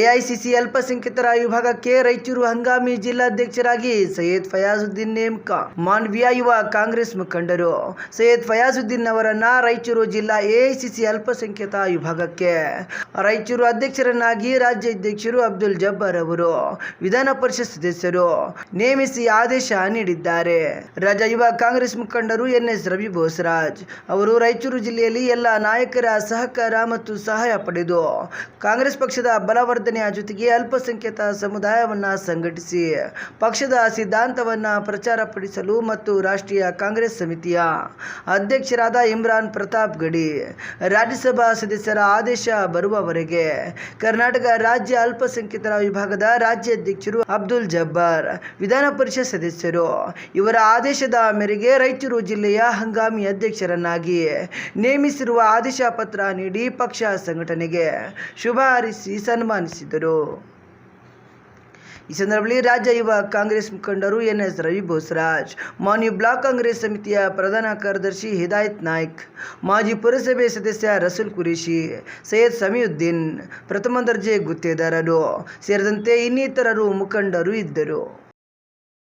AICC ಅಲ್ಪಸಂಖ್ಯಾತರ ವಿಭಾಗಕ್ಕೆ ರಾಯಚೂರು ಹಂಗಾಮಿ ಜಿಲ್ಲಾಧ್ಯಕ್ಷರಾಗಿ ಸೈಯದ್ ಫಯಾಜುದ್ದೀನ್ ನೇಮಕ. ಮಾನ್ವಿಯ ಯುವ ಕಾಂಗ್ರೆಸ್ ಮುಖಂಡರು. ಸೈಯದ್ ಫಯಾಜುದ್ದೀನ್ ಅವರನ್ನ ರಾಯಚೂರು ಜಿಲ್ಲಾ ಎಐಸಿಸಿ ಅಲ್ಪಸಂಖ್ಯಾತ ವಿಭಾಗಕ್ಕೆ. ರಾಯಚೂರು ಅಧ್ಯಕ್ಷರನ್ನಾಗಿ ರಾಜ್ಯಾಧ್ಯಕ್ಷರು ಅಬ್ದುಲ್ ಜಬ್ಬಾರ್ ಅವರು, ವಿಧಾನ ಪರಿಷತ್ ಸದಸ್ಯರು ನೇಮಿಸಿ ಆದೇಶ ನೀಡಿದ್ದಾರೆ. ರಾಜ್ಯ ಯುವ ಕಾಂಗ್ರೆಸ್ ಮುಖಂಡರು ಎನ್ಎಸ್ ರವಿ ಬೋಸರಾಜ್ ಅವರು ರಾಯಚೂರು ಜಿಲ್ಲೆಯಲ್ಲಿ ಎಲ್ಲ ನಾಯಕರ ಸಹಕಾರ ಮತ್ತು ಸಹಾಯ ಪಡೆದು ಕಾಂಗ್ರೆಸ್ ಪಕ್ಷದ ಬಲವರ್ಧನೆಯ ಜೊತೆಗೆ ಅಲ್ಪಸಂಖ್ಯಾತ ಸಮುದಾಯವನ್ನ ಸಂಘಟಿಸಿ ಪಕ್ಷದ ಸಿದ್ಧಾಂತವನ್ನ ಪ್ರಚಾರಪಡಿಸಲು ಮತ್ತು ರಾಷ್ಟ್ರೀಯ ಕಾಂಗ್ರೆಸ್ ಸಮಿತಿಯ ಅಧ್ಯಕ್ಷರಾದ ಇಮ್ರಾನ್ ಪ್ರತಾಪ್ ಗಡಿ ರಾಜ್ಯಸಭಾ ಸದಸ್ಯರ ಆದೇಶ ಬರುವವರೆಗೆ ಕರ್ನಾಟಕ ರಾಜ್ಯ ಅಲ್ಪಸಂಖ್ಯಾತರ ವಿಭಾಗದ ರಾಜ್ಯಾಧ್ಯಕ್ಷರು ಅಬ್ದುಲ್ ಜಬ್ಬಾರ್, ವಿಧಾನ ಪರಿಷತ್ ಸದಸ್ಯರು. ಇವರ ಆದೇಶದ ಮೇರೆಗೆ ರಾಯಚೂರು ಜಿಲ್ಲೆಯ ಹಂಗಾಮಿ ಅಧ್ಯಕ್ಷರನ್ನಾಗಿ ನೇಮಿಸಿರುವ ಆದೇಶ ಪತ್ರ ನೀಡಿ ಪಕ್ಷ ಸಂಘಟನೆಗೆ ಶುಭ ಹಾರಿಸಿ ಸನ್ಮಾನಿಸಿದರು ಈ ಸಂದರ್ಭದಲ್ಲಿ ರಾಜ್ಯ ಯುವ ಕಾಂಗ್ರೆಸ್ ಮುಖಂಡರು ಎನ್ಎಸ್ ರವಿ ಬೋಸರಾಜ್ ಮಾನ್ಯ ಬ್ಲಾಕ್ ಕಾಂಗ್ರೆಸ್ ಸಮಿತಿಯ ಪ್ರಧಾನ ಕಾರ್ಯದರ್ಶಿ ಹಿದಾಯತ್ ನಾಯ್ಕ್, ಮಾಜಿ ಪುರಸಭೆ ಸದಸ್ಯ ರಸೂಲ್ ಕುರೇಶಿ, ಸೈಯದ್ ಸಮಿಯುದ್ದೀನ್ ಪ್ರಥಮ ದರ್ಜೆ ಗುತ್ತೇದಾರರು ಸೇರಿದಂತೆ ಇನ್ನಿತರರು ಮುಖಂಡರು ಇದ್ದರು.